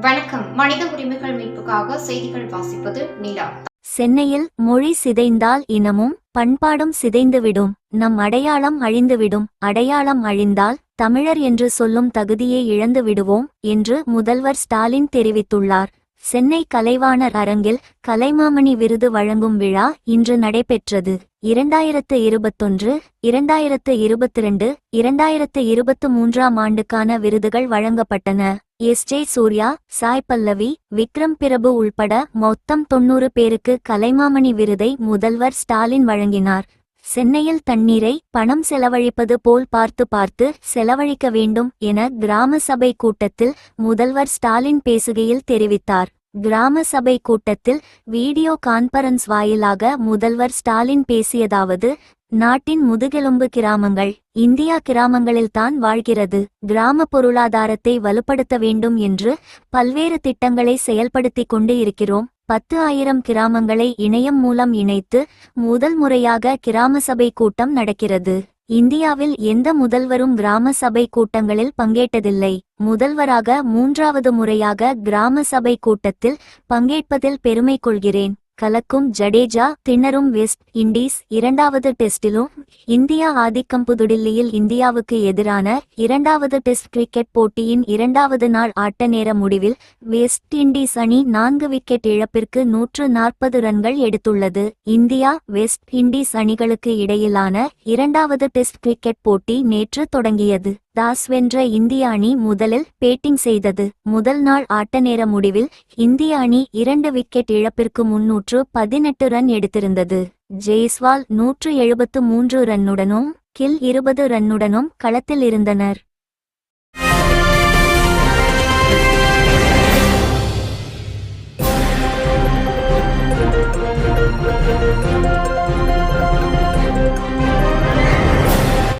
வணக்கம். மனித உரிமைகள் மீட்புக்காக செய்திகள் வாசிப்பது நிலா. சென்னையில் மொழி சிதைந்தால் இனமும் பண்பாடும் சிதைந்துவிடும். நம் அடையாளம் அழிந்துவிடும். அடையாளம் அழிந்தால் தமிழர் என்று சொல்லும் தகுதியை இழந்து விடுவோம் என்று முதல்வர் ஸ்டாலின் தெரிவித்துள்ளார். சென்னை கலைவாணர் அரங்கில் கலைமாமணி விருது வழங்கும் விழா இன்று நடைபெற்றது. இரண்டாயிரத்து இருபத்தொன்று இரண்டாயிரத்து இருபத்திரண்டு இரண்டாயிரத்து இருபத்து மூன்றாம் ஆண்டுக்கான விருதுகள் வழங்கப்பட்டன. எஸ். ஜே. சூர்யா சாய் பல்லவி விக்ரம் பிரபு உள்பட மொத்தம் தொன்னூறு பேருக்கு கலைமாமணி விருதை முதல்வர் ஸ்டாலின் வழங்கினார். சென்னையில் தண்ணீரை பணம் செலவழிப்பது போல் பார்த்து பார்த்து செலவழிக்க வேண்டும் என கிராம சபை கூட்டத்தில் முதல்வர் ஸ்டாலின் பேசுகையில் தெரிவித்தார். கிராம சபை கூட்டத்தில் வீடியோ கான்பரன்ஸ் வாயிலாக முதல்வர் ஸ்டாலின் பேசியதாவது நாட்டின் முதுகெலும்பு கிராமங்கள் இந்தியா கிராமங்களில்தான் வாழ்கிறது கிராம பொருளாதாரத்தை வலுப்படுத்த வேண்டும் என்று பல்வேறு திட்டங்களை செயல்படுத்திக் கொண்டு இருக்கிறோம். பத்து ஆயிரம் கிராமங்களை இணையம் மூலம் இணைத்து முதல் முறையாக கிராம சபை கூட்டம் நடக்கிறது. இந்தியாவில் எந்த முதல்வரும் கிராம சபை கூட்டங்களில் பங்கேற்றதில்லை. முதல்வராக மூன்றாவது முறையாக கிராம சபை கூட்டத்தில் பங்கேற்பதில் பெருமை கொள்கிறேன். கலக்கும் ஜடேஜா திணறும் வெஸ்ட் இண்டீஸ் இரண்டாவது டெஸ்டிலும் இந்தியா ஆதிக்கம் புதுடில்லியில் இந்தியாவுக்கு எதிரான இரண்டாவது டெஸ்ட் கிரிக்கெட் போட்டியின் இரண்டாவது நாள் ஆட்ட நேர முடிவில் வெஸ்ட் இண்டீஸ் அணி நான்கு விக்கெட் இழப்பிற்கு நூற்று நாற்பது ரன்கள் எடுத்துள்ளது. இந்தியா வெஸ்ட் இண்டீஸ் அணிகளுக்கு இடையிலான இரண்டாவது டெஸ்ட் கிரிக்கெட் போட்டி நேற்று தொடங்கியது. டாஸ் வென்ற இந்திய அணி முதலில் பேட்டிங் செய்தது. முதல் நாள் ஆட்ட நேர முடிவில் இந்திய அணி இரண்டு விக்கெட் இழப்பிற்கு முன்னூற்று பதினெட்டு ரன் எடுத்திருந்தது. ஜெய்ஸ்வால் நூற்று எழுபத்து மூன்று ரன்னுடனும் கில் இருபது ரன்னுடனும் களத்தில் இருந்தனர்.